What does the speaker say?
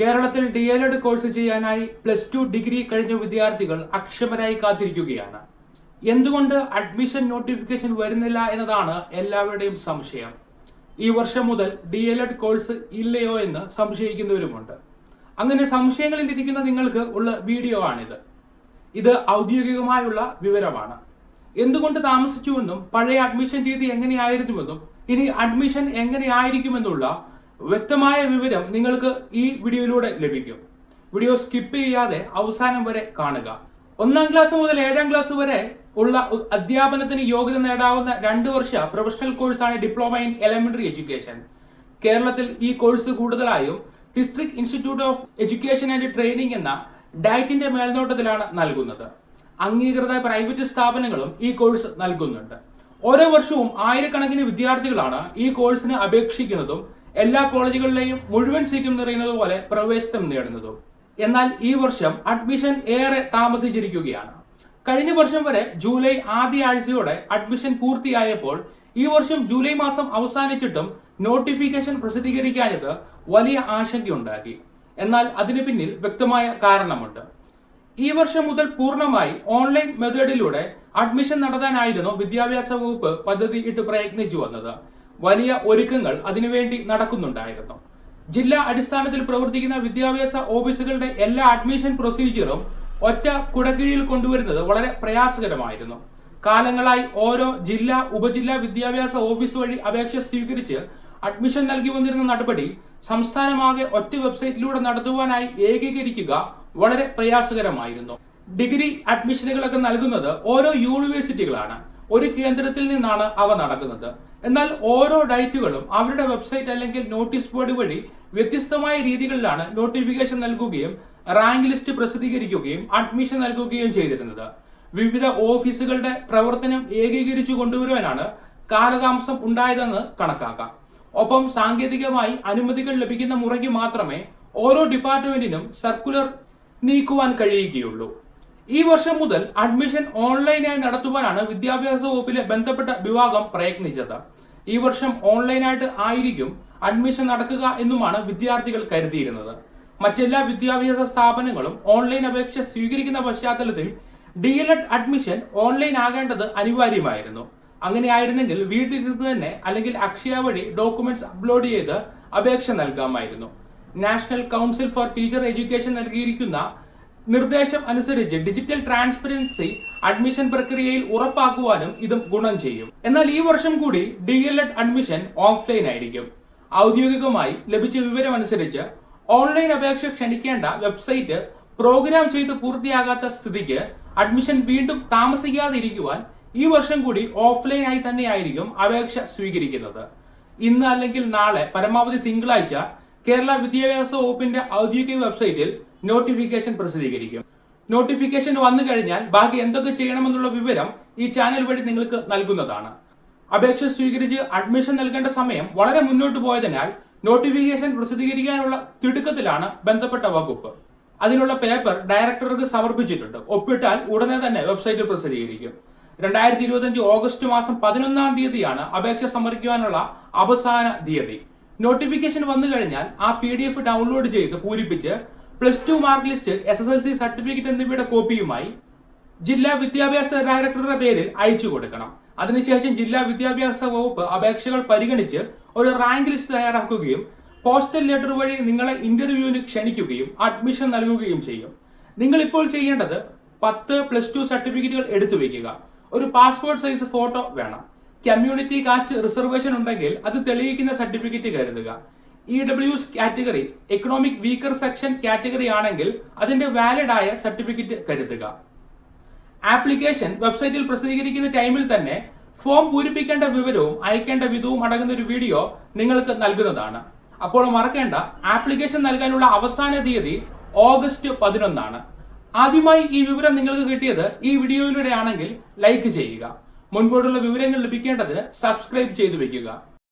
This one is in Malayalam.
കേരളത്തിൽ ഡി എൽ എഡ് കോഴ്സ് ചെയ്യാനായി പ്ലസ് ടു ഡിഗ്രി കഴിഞ്ഞ വിദ്യാർത്ഥികൾ അക്ഷമരായി കാത്തിരിക്കുകയാണ്. എന്തുകൊണ്ട് അഡ്മിഷൻ നോട്ടിഫിക്കേഷൻ വരുന്നില്ല എന്നതാണ് എല്ലാവരുടെയും സംശയം. ഈ വർഷം മുതൽ ഡി എൽ എഡ് കോഴ്സ് ഇല്ലയോ എന്ന് സംശയിക്കുന്നവരുമുണ്ട്. അങ്ങനെ സംശയങ്ങളിൽ ഇരിക്കുന്ന നിങ്ങൾക്ക് ഉള്ള വീഡിയോ ആണിത്. ഇത് ഔദ്യോഗികമായുള്ള വിവരമാണ്. എന്തുകൊണ്ട് താമസിച്ചുവെന്നും പഴയ അഡ്മിഷൻ രീതി എങ്ങനെയായിരുന്നുവെന്നും ഇനി അഡ്മിഷൻ എങ്ങനെയായിരിക്കുമെന്നുള്ള വ്യക്തമായ വിവരം നിങ്ങൾക്ക് ഈ വീഡിയോയിലൂടെ ലഭിക്കും. വീഡിയോ സ്കിപ്പ് ചെയ്യാതെ അവസാനം വരെ കാണുക. ഒന്നാം ക്ലാസ് മുതൽ ഏഴാം ക്ലാസ് വരെ ഉള്ള അധ്യാപനത്തിന് യോഗ്യത നേടാവുന്ന രണ്ട് വർഷ പ്രൊഫഷണൽ കോഴ്സാണ് ഡിപ്ലോമ ഇൻ എലിമെന്ററി എഡ്യൂക്കേഷൻ കേരളത്തിൽ ഈ കോഴ്സ് കൂടുതലായും district institute of education and training എന്ന ഡയറ്റിന്റെ മേൽനോട്ടത്തിലാണ് നൽകുന്നത്. അംഗീകൃത പ്രൈവറ്റ് സ്ഥാപനങ്ങളും ഈ കോഴ്സ് നൽകുന്നുണ്ട്. ഓരോ വർഷവും ആയിരക്കണക്കിന് വിദ്യാർത്ഥികളാണ് ഈ കോഴ്സിന് അപേക്ഷിക്കുന്നതും എല്ലാ കോളേജുകളിലെയും മുഴുവൻ സീറ്റും നിറയുന്നത് പോലെ പ്രവേശനം നേടുന്നതും. എന്നാൽ ഈ വർഷം അഡ്മിഷൻ ഏറെ താമസിച്ചിരിക്കുകയാണ്. കഴിഞ്ഞ വർഷം വരെ ജൂലൈ ആദ്യ ആഴ്ചയോടെ അഡ്മിഷൻ പൂർത്തിയായപ്പോൾ ഈ വർഷം ജൂലൈ മാസം അവസാനിച്ചിട്ടും നോട്ടിഫിക്കേഷൻ പ്രസിദ്ധീകരിക്കാഞ്ഞത് വലിയ ആശങ്കയുണ്ടാക്കി. എന്നാൽ അതിന് പിന്നിൽ വ്യക്തമായ കാരണമുണ്ട്. ഈ വർഷം മുതൽ പൂർണമായി ഓൺലൈൻ മെത്തേഡിലൂടെ അഡ്മിഷൻ നടത്താനായിരുന്നു വിദ്യാഭ്യാസ വകുപ്പ് പദ്ധതി ഇട്ട് പ്രയത്നിച്ചു വന്നത്. വലിയ ഒരുക്കങ്ങൾ അതിനുവേണ്ടി നടക്കുന്നുണ്ടായിരുന്നു. ജില്ലാ അടിസ്ഥാനത്തിൽ പ്രവർത്തിക്കുന്ന വിദ്യാഭ്യാസ ഓഫീസുകളുടെ എല്ലാ അഡ്മിഷൻ പ്രൊസീജിയറും ഒറ്റ കുടക്കീഴിൽ കൊണ്ടുവരുന്നത് വളരെ പ്രയാസകരമായിരുന്നു. കാലങ്ങളായി ഓരോ ജില്ലാ ഉപജില്ലാ വിദ്യാഭ്യാസ ഓഫീസ് വഴി അപേക്ഷ സ്വീകരിച്ച് അഡ്മിഷൻ നൽകി വന്നിരുന്ന നടപടി സംസ്ഥാനമാകെ ഒറ്റ വെബ്സൈറ്റിലൂടെ നടത്തുവാനായി ഏകീകരിക്കുക വളരെ പ്രയാസകരമായിരുന്നു. ഡിഗ്രി അഡ്മിഷനുകളൊക്കെ നൽകുന്നത് ഓരോ യൂണിവേഴ്സിറ്റികളാണ്. ഒരു കേന്ദ്രത്തിൽ നിന്നാണ് അവ നടക്കുന്നത്. എന്നാൽ ഓരോ ഡയറ്റുകളും അവരുടെ വെബ്സൈറ്റ് അല്ലെങ്കിൽ നോട്ടീസ് ബോർഡ് വഴി വ്യത്യസ്തമായ രീതികളിലാണ് നോട്ടിഫിക്കേഷൻ നൽകുകയും റാങ്ക് ലിസ്റ്റ് പ്രസിദ്ധീകരിക്കുകയും അഡ്മിഷൻ നൽകുകയും ചെയ്തിരുന്നത്. വിവിധ ഓഫീസുകളുടെ പ്രവർത്തനം ഏകീകരിച്ചു കൊണ്ടുവരുവാനാണ് കാലതാമസം ഉണ്ടായതെന്ന് കണക്കാക്കാം. ഒപ്പം സാങ്കേതികമായി അനുമതികൾ ലഭിക്കുന്ന മുറയ്ക്ക് മാത്രമേ ഓരോ ഡിപ്പാർട്ട്മെന്റിനും സർക്കുലർ നീക്കുവാൻ കഴിയുകയുള്ളൂ. ഈ വർഷം മുതൽ അഡ്മിഷൻ ഓൺലൈനായി നടത്തുവാനാണ് വിദ്യാഭ്യാസ വകുപ്പിലെ ബന്ധപ്പെട്ട വിഭാഗം പ്രയത്നിച്ചത്. ഈ വർഷം ഓൺലൈനായിട്ട് ആയിരിക്കും അഡ്മിഷൻ നടക്കുക എന്നുമാണ് വിദ്യാർത്ഥികൾ കരുതിയിരുന്നത്. മറ്റെല്ലാ വിദ്യാഭ്യാസ സ്ഥാപനങ്ങളും ഓൺലൈൻ അപേക്ഷ സ്വീകരിക്കുന്ന പശ്ചാത്തലത്തിൽ D L Ed admission online ആകേണ്ടത് അനിവാര്യമായിരുന്നു. അങ്ങനെയായിരുന്നെങ്കിൽ വീട്ടിലിരുന്ന് തന്നെ അല്ലെങ്കിൽ അക്ഷയ വഴി ഡോക്യുമെന്റ്സ് അപ്ലോഡ് ചെയ്ത് അപേക്ഷ നൽകാമായിരുന്നു. National council for teacher education നൽകിയിരിക്കുന്ന നിർദ്ദേശം അനുസരിച്ച് ഡിജിറ്റൽ ട്രാൻസ്പെറൻസി അഡ്മിഷൻ പ്രക്രിയയിൽ ഉറപ്പാക്കുവാനും ഇതും ഗുണം ചെയ്യും. എന്നാൽ ഈ വർഷം കൂടി D L Ed admission offline ആയിരിക്കും. ഔദ്യോഗികമായി ലഭിച്ച വിവരം അനുസരിച്ച് ഓൺലൈൻ അപേക്ഷ ക്ഷണിക്കേണ്ട വെബ്സൈറ്റ് പ്രോഗ്രാം ചെയ്ത് പൂർത്തിയാകാത്ത സ്ഥിതിക്ക് അഡ്മിഷൻ വീണ്ടും താമസിക്കാതിരിക്കുവാൻ ഈ വർഷം കൂടി ഓഫ്ലൈനായി തന്നെയായിരിക്കും അപേക്ഷ സ്വീകരിക്കുന്നത്. ഇന്ന് അല്ലെങ്കിൽ നാളെ പരമാവധി തിങ്കളാഴ്ച കേരള വിദ്യാഭ്യാസ വകുപ്പിന്റെ ഔദ്യോഗിക വെബ്സൈറ്റിൽ നോട്ടിഫിക്കേഷൻ പ്രസിദ്ധീകരിക്കും. നോട്ടിഫിക്കേഷൻ വന്നു കഴിഞ്ഞാൽ ബാക്കി എന്തൊക്കെ ചെയ്യണമെന്നുള്ള വിവരം ഈ ചാനൽ വഴി നിങ്ങൾക്ക് നൽകുന്നതാണ്. അപേക്ഷ സ്വീകരിച്ച് അഡ്മിഷൻ നൽകേണ്ട സമയം വളരെ മുന്നോട്ട് പോയതിനാൽ നോട്ടിഫിക്കേഷൻ പ്രസിദ്ധീകരിക്കാനുള്ള തിടുക്കത്തിലാണ് ബന്ധപ്പെട്ട വകുപ്പ്. അതിനുള്ള പേപ്പർ ഡയറക്ടർക്ക് സമർപ്പിച്ചിട്ടുണ്ട്. ഒപ്പിട്ടാൽ ഉടനെ തന്നെ വെബ്സൈറ്റിൽ പ്രസിദ്ധീകരിക്കും. രണ്ടായിരത്തി ഇരുപത്തിയഞ്ച് ഓഗസ്റ്റ് മാസം പതിനൊന്നാം തീയതിയാണ് അപേക്ഷ സമർപ്പിക്കുവാനുള്ള അവസാന തീയതി. നോട്ടിഫിക്കേഷൻ വന്നു കഴിഞ്ഞാൽ ആ പി ഡൗൺലോഡ് ചെയ്ത് പൂരിപ്പിച്ച് plus two mark list S S L C certificate എന്നിവയുടെ കോപ്പിയുമായി ജില്ലാ വിദ്യാഭ്യാസ ഡയറക്ടറുടെ പേരിൽ അയച്ചു കൊടുക്കണം. അതിനുശേഷം ജില്ലാ വിദ്യാഭ്യാസ വകുപ്പ് അപേക്ഷകൾ പരിഗണിച്ച് ഒരു റാങ്ക് ലിസ്റ്റ് തയ്യാറാക്കുകയും പോസ്റ്റൽ ലെറ്റർ വഴി നിങ്ങളെ ഇന്റർവ്യൂവിന് ക്ഷണിക്കുകയും അഡ്മിഷൻ നൽകുകയും ചെയ്യും. നിങ്ങൾ ഇപ്പോൾ ചെയ്യേണ്ടത് പത്ത് പ്ലസ് ടു സർട്ടിഫിക്കറ്റുകൾ എടുത്തു വയ്ക്കുക. ഒരു പാസ്പോർട്ട് സൈസ് ഫോട്ടോ വേണം. കമ്മ്യൂണിറ്റി കാസ്റ്റ് റിസർവേഷൻ ഉണ്ടെങ്കിൽ അത് തെളിയിക്കുന്ന സർട്ടിഫിക്കറ്റ് കരുതുക. E W category economic weaker section category ആണെങ്കിൽ അതിന്റെ വാലിഡ് ആയ സർട്ടിഫിക്കറ്റ് കരുതുക. ആപ്ലിക്കേഷൻ വെബ്സൈറ്റിൽ പ്രസിദ്ധീകരിക്കുന്ന ടൈമിൽ തന്നെ ഫോം പൂരിപ്പിക്കേണ്ട വിവരവും അയക്കേണ്ട വിധവും അടങ്ങുന്ന ഒരു വീഡിയോ നിങ്ങൾക്ക് നൽകുന്നതാണ്. അപ്പോൾ മറക്കേണ്ട ആപ്ലിക്കേഷൻ നൽകാനുള്ള അവസാന തീയതി ഓഗസ്റ്റ് പതിനൊന്നാണ്. ആദ്യമായി ഈ വിവരം നിങ്ങൾക്ക് കിട്ടിയത് ഈ വീഡിയോയിലൂടെ ആണെങ്കിൽ ലൈക്ക് ചെയ്യുക. മുൻപോട്ടുള്ള വിവരങ്ങൾ ലഭിക്കേണ്ടതിന് സബ്സ്ക്രൈബ് ചെയ്തു വെക്കുക